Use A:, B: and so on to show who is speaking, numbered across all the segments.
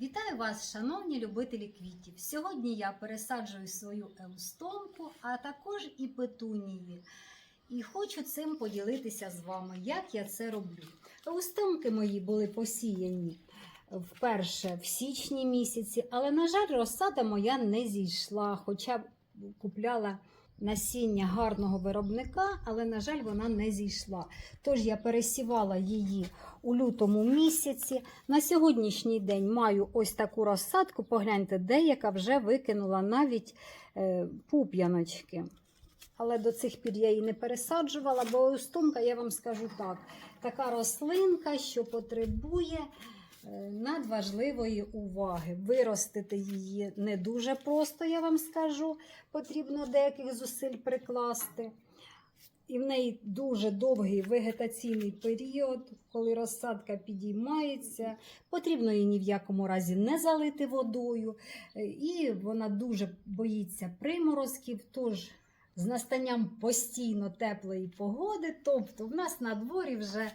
A: Вітаю вас, шановні любителі квітів. Сьогодні я пересаджую свою еустомку, а також і петунії. І хочу цим поділитися з вами, як я це роблю. Еустомки мої були посіяні вперше в січні місяці, але, на жаль, розсада моя не зійшла, хоча купляла насіння гарного виробника, але, на жаль, вона не зійшла. Тож я пересівала її у лютому місяці. На сьогоднішній день маю ось таку розсадку. Погляньте, деяка вже викинула навіть е, пуп'яночки. Але до цих пір я її не пересаджувала, бо устомка, я вам скажу так, така рослинка, що потребує надважливої уваги. Виростити її не дуже просто, я вам скажу. Потрібно деяких зусиль прикласти. І в неї дуже довгий вегетаційний період, коли розсадка підіймається. Потрібно її ні в якому разі не залити водою. Е, І вона дуже боїться приморозків. Тож з настанням постійно теплої погоди, тобто в нас на дворі вже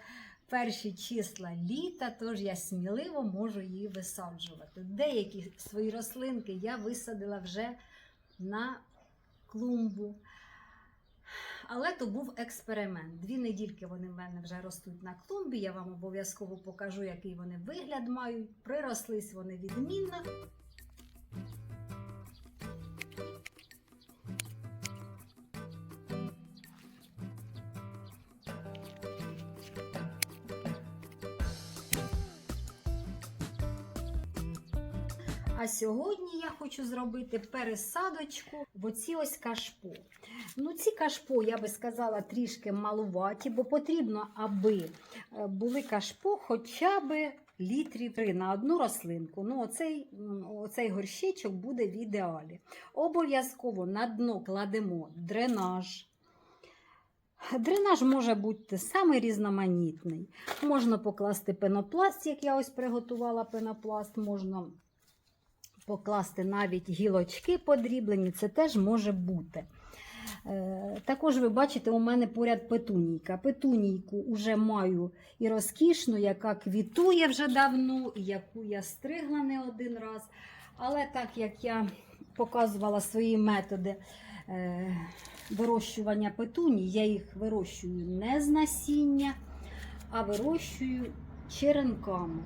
A: перші числа літа, тож я сміливо можу її висаджувати. Деякі свої рослинки я висадила вже на клумбу. Але то був експеримент. Дві недільки вони в мене вже ростуть на клумбі. Я вам обов'язково покажу, який вони вигляд мають. Прирослись вони відмінно. А сьогодні я хочу зробити пересадочку в оці ось кашпо. Ну, ці кашпо, я би сказала, трішки малуваті, бо потрібно, аби е, були кашпо хоча б літрів 3 на одну рослинку. Ну, оцей, оцей горщичок буде в ідеалі. Обов'язково на дно кладемо дренаж. Дренаж може бути самий різноманітний. Можна покласти пенопласт, як я ось приготувала пенопласт, можна покласти навіть гілочки подріблені, це теж може бути. Е, Також ви бачите, у мене поряд петунійка. Петунійку вже маю і розкішну, яка квітує вже давно, яку я стригла не один раз. Але так як я показувала свої методи е, вирощування петуній, я їх вирощую не з насіння, а вирощую черенками.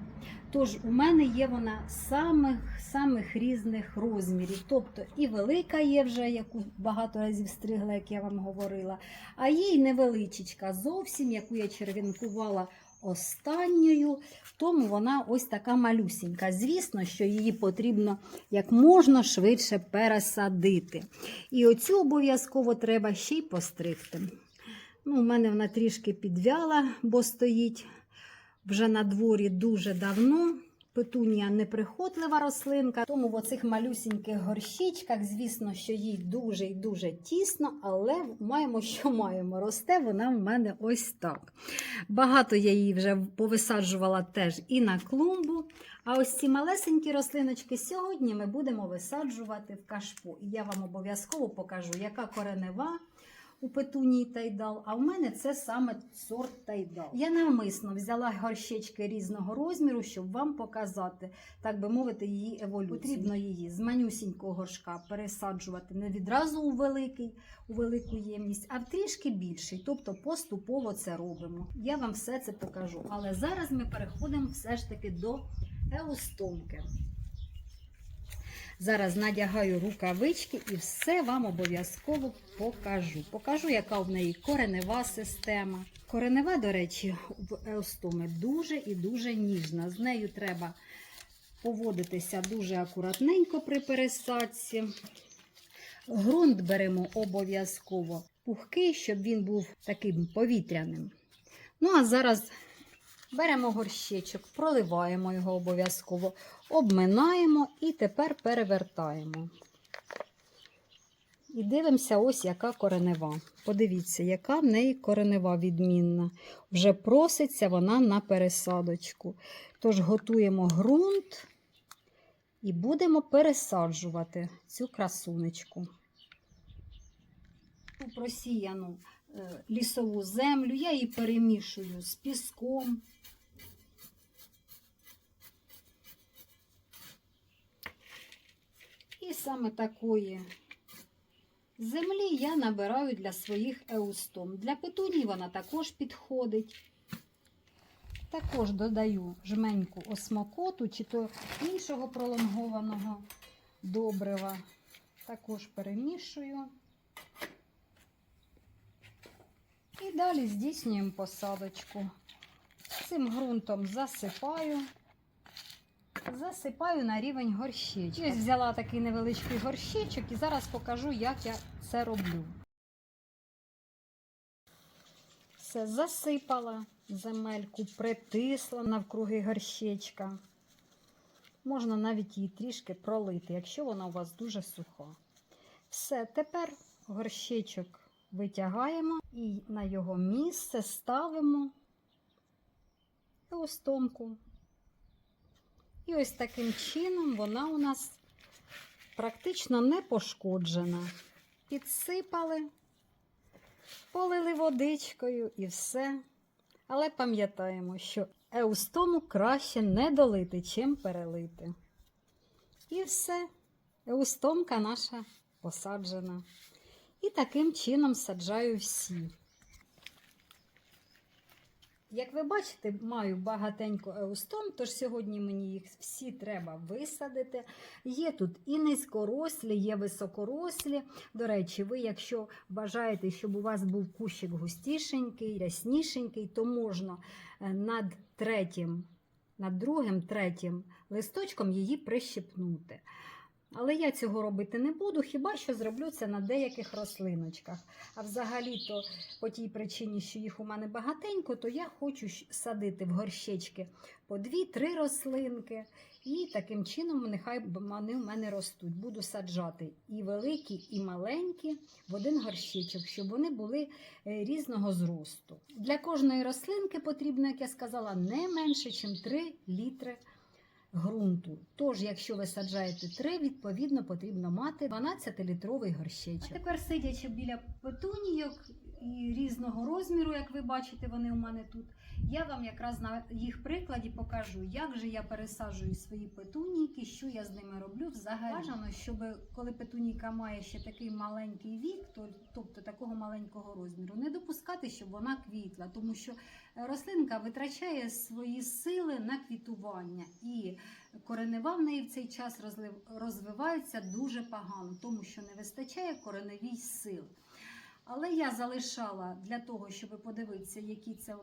A: Тож у мене є вона самих самих різних розмірів. Тобто і велика є вже, яку багато разів стригла, як я вам говорила, а є й невеличечка зовсім, яку я червінкувала останньою, тому вона ось така малюсінька. Звісно, що її потрібно як можна швидше пересадити. І оцю обов'язково треба ще й постригти. Ну, У мене вона трішки підвяла, бо стоїть вже на дворі дуже давно. Петунія неприхотлива рослинка, тому в оцих малюсіньких горщичках, звісно, що їй дуже і дуже тісно, але маємо, що маємо. Росте вона в мене ось так. Багато я її вже повисаджувала теж і на клумбу. А ось ці малесенькі рослиночки сьогодні ми будемо висаджувати в кашпо. І я вам обов'язково покажу, яка коренева у петунії тайдал, а в мене це саме сорт тайдал. Я навмисно взяла горщички різного розміру, щоб вам показати, так би мовити, її еволюцію. Потрібно її з манюсінького горшка пересаджувати не відразу у великий, у велику ємність, а в трішки більший. Тобто поступово це робимо. Я вам все це покажу. Але зараз ми переходимо все ж таки до еустомки. Зараз надягаю рукавички і все вам обов'язково покажу. Покажу, яка в неї коренева система. Коренева, до речі, в еостоми дуже і дуже ніжна. З нею треба поводитися дуже акуратненько при пересадці. Грунт беремо обов'язково пухкий, щоб він був таким повітряним. Ну, а зараз Беремо горщичок, проливаємо його обов'язково, обминаємо і тепер перевертаємо. І дивимося, ось яка коренева. Подивіться, яка в неї коренева відмінна. Вже проситься вона на пересадочку. Тож готуємо ґрунт і будемо пересаджувати цю красунечку. Просіяну е, лісову землю, я її перемішую з піском. Саме такої землі я набираю для своїх еустом. Для петуній вона також підходить. Також додаю жменьку осмокоту чи то іншого пролонгованого добрива. Також перемішую. І далі здійснюємо посадочку. Цим ґрунтом засипаю. Засипаю на рівень горщичка. Ось взяла такий невеличкий горщичок і зараз покажу, як я це роблю. Все засипала земельку, притисла навкруги горщичка. Можна навіть її трішки пролити, якщо вона у вас дуже суха. Все, тепер горщичок витягаємо і на його місце ставимо еустомку. І ось таким чином вона у нас практично не пошкоджена. Підсипали, полили водичкою і все. Але пам'ятаємо, що еустому краще не долити, чим перелити. І все, еустомка наша посаджена. І таким чином саджаю всі. Як ви бачите, маю багатенько еустом, тож сьогодні мені їх всі треба висадити. Є тут і низькорослі, є високорослі. До речі, ви, якщо бажаєте, щоб у вас був кущик густішенький, ряснішенький, то можна е, над третім, над другим, третім листочком її прищепнути. Але я цього робити не буду, хіба що зроблю це на деяких рослиночках. А взагалі-то по тій причині, що їх у мене багатенько, то я хочу садити в горщички по дві-три рослинки. І таким чином нехай вони в мене ростуть. Буду саджати і великі, і маленькі в один горщичок, щоб вони були е, різного зросту. Для кожної рослинки потрібно, як я сказала, не менше, ніж 3 літри ґрунту. Тож, якщо ви саджаєте три, відповідно потрібно мати 12-літровий горщичок. А тепер сидячи біля петунійок і різного розміру, як ви бачите, вони у мене тут. Я вам якраз на їх прикладі покажу, як же я пересаджую свої петунійки, що я з ними роблю взагалі. Бажано, щоб коли петунійка має ще такий маленький вік, то, тобто такого маленького розміру, не допускати, щоб вона квітла, тому що рослинка витрачає свої сили на квітування, і коренева в неї в цей час розвиваються дуже погано, тому що не вистачає кореневій сил. Але я залишала для того, щоб подивитися, які це,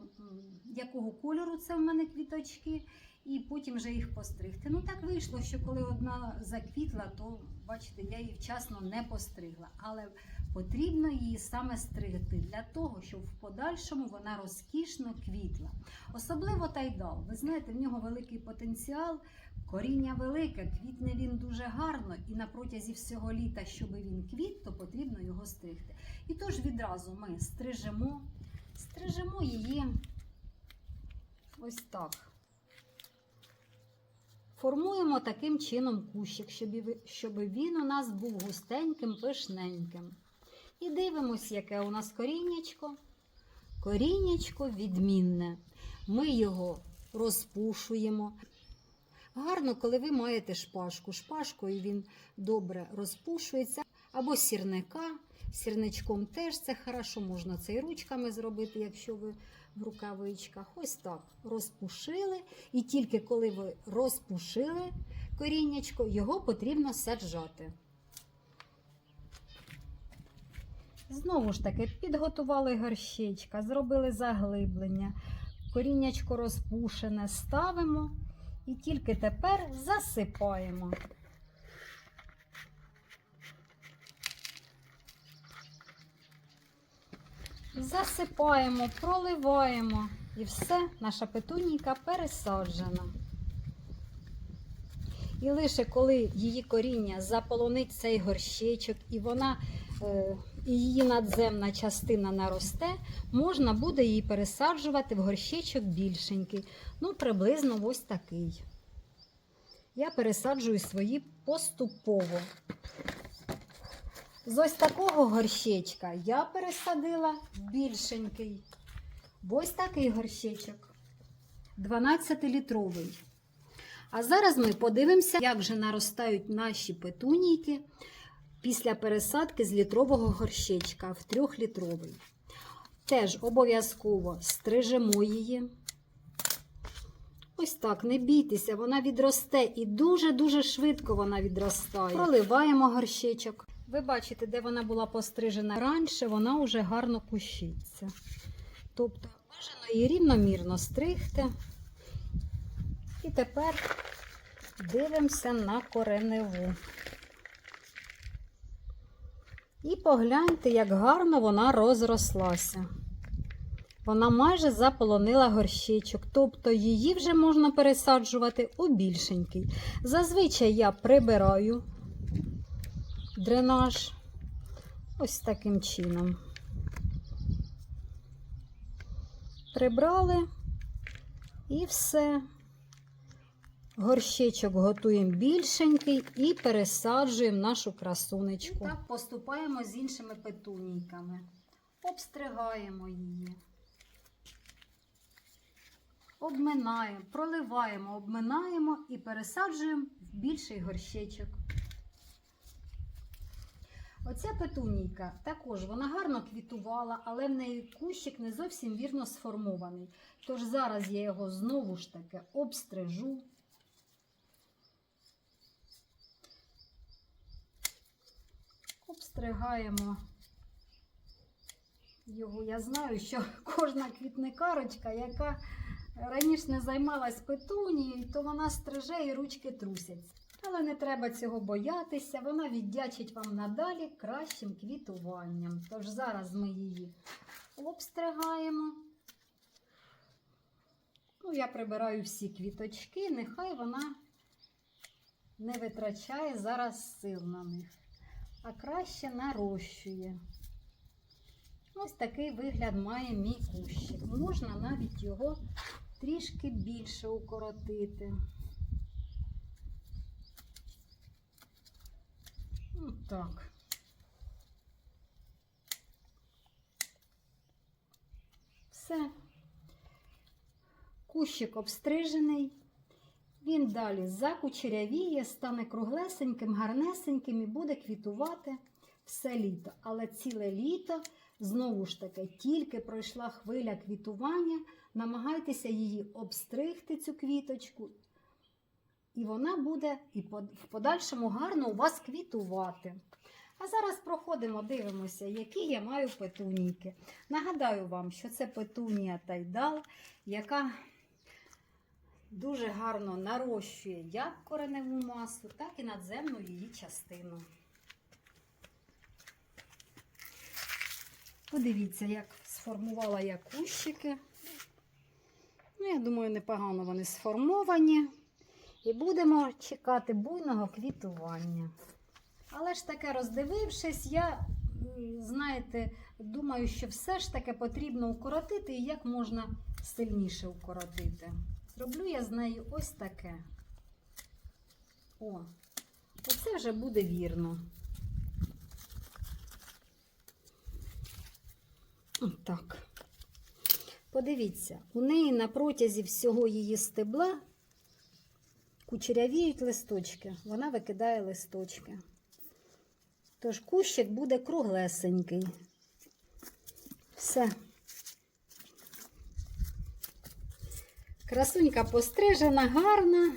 A: якого кольору це в мене квіточки, і потім вже їх постригти. Ну так вийшло, що коли одна заквітла, то бачите, я її вчасно не постригла. Але потрібно її саме стригти для того, щоб в подальшому вона розкішно квітла. Особливо тайдал. Ви знаєте, в нього великий потенціал. Коріння велике, квітне він дуже гарно, і на протязі всього літа, щоб він квіт, то потрібно його стригти. І тож відразу ми стрижемо, стрижемо її ось так. Формуємо таким чином кущик, щоб, він у нас був густеньким, пишненьким. І дивимось, яке у нас коріннячко. Коріннячко відмінне. Ми його розпушуємо. Гарно, коли ви маєте шпажку. Шпажкою він добре розпушується. Або сірника. Сірничком теж це хорошо, можна це і ручками зробити, якщо ви в рукавичках. Ось так розпушили. І тільки коли ви розпушили коріннячко, його потрібно саджати. Знову ж таки, підготували горщичка, зробили заглиблення, коріннячко розпушене ставимо і тільки тепер засипаємо. Засипаємо, проливаємо і все, наша петунійка пересаджена. І лише коли її коріння заполонить цей горщичок, і вона е, її надземна частина наросте, можна буде її пересаджувати в горщичок більшенький. Ну, приблизно ось такий. Я пересаджую свої поступово. З ось такого горщичка я пересадила більшенький. Ось такий горщичок. 12-літровий. А зараз ми подивимося, як же наростають наші петунійки після пересадки з літрового горщичка в трьохлітровий. Теж обов'язково стрижемо її. Ось так, не бійтеся, вона відросте і дуже-дуже швидко вона відростає. Проливаємо горщичок. Ви бачите, де вона була пострижена раніше, вона вже гарно кущиться. Тобто бажано її рівномірно стригти. І тепер дивимося на кореневу. І погляньте, як гарно вона розрослася. Вона майже заполонила горщичок, тобто її вже можна пересаджувати у більшенький. Зазвичай я прибираю дренаж ось таким чином. Прибрали і все. Горщичок готуємо більшенький і пересаджуємо нашу красунечку. І так поступаємо з іншими петунійками. Обстригаємо її. Обминаємо, проливаємо, обминаємо і пересаджуємо в більший горщичок. Оця петунійка також вона гарно квітувала, але в неї кущик не зовсім вірно сформований. Тож зараз я його знову ж таки обстрижу. Обстригаємо його. Я знаю, що кожна квітникарочка, яка раніше не займалась петунією, то вона стриже і ручки трусяться. Але не треба цього боятися, вона віддячить вам надалі кращим квітуванням. Тож зараз ми її обстригаємо. Ну, я прибираю всі квіточки, нехай вона не витрачає зараз сил на них, а краще нарощує. Ось такий вигляд має мій кущик. Можна навіть його трішки більше укоротити. Так. Все. Кущик обстрижений. Він далі закучерявіє, стане круглесеньким, гарнесеньким і буде квітувати все літо. Але ціле літо, знову ж таки, тільки пройшла хвиля квітування, намагайтеся її обстригти, цю квіточку, і вона буде і в подальшому гарно у вас квітувати. А зараз проходимо, дивимося, які я маю петунійки. Нагадаю вам, що це петунія тайдал, яка дуже гарно нарощує як кореневу масу, так і надземну її частину. Подивіться, як сформувала я кущики. Ну, я думаю, непогано вони сформовані. І будемо чекати буйного квітування. Але ж таке роздивившись, я, знаєте, думаю, що все ж таки потрібно укоротити і як можна сильніше укоротити. Зроблю я з нею ось таке. О, оце вже буде вірно. Так. Подивіться, у неї на протязі всього її стебла кучерявіють листочки, вона викидає листочки. Тож кущик буде круглесенький. Все. Красунька пострижена, гарна,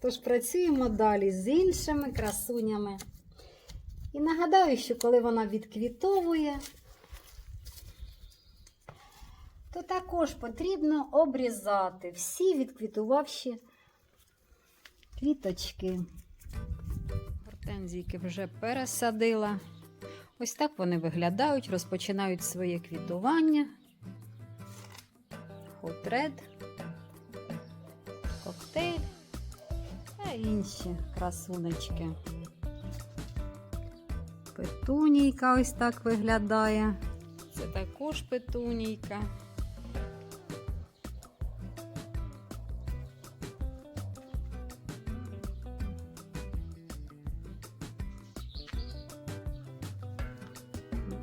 A: тож працюємо далі з іншими красунями. І нагадаю, що коли вона відквітовує, то також потрібно обрізати всі відквітувавші квіточки. Гортензійки вже пересадила. Ось так вони виглядають, розпочинають своє квітування. Red, коктейль та інші красунечки. Петунійка ось так виглядає. Це також петунійка.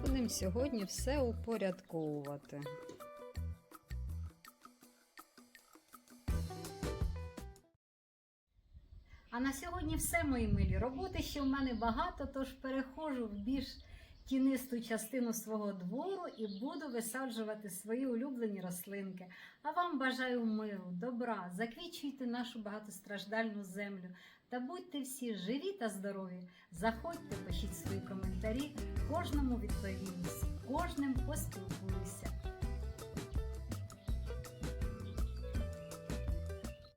A: Будемо сьогодні все упорядковувати. На сьогодні все, мої милі. Роботи ще в мене багато, тож переходжу в більш тінисту частину свого двору і буду висаджувати свої улюблені рослинки. А вам бажаю миру, добра, заквічуйте нашу багатостраждальну землю та будьте всі живі та здорові. Заходьте, пишіть свої коментарі, кожному відповім, кожним поспілкуюся.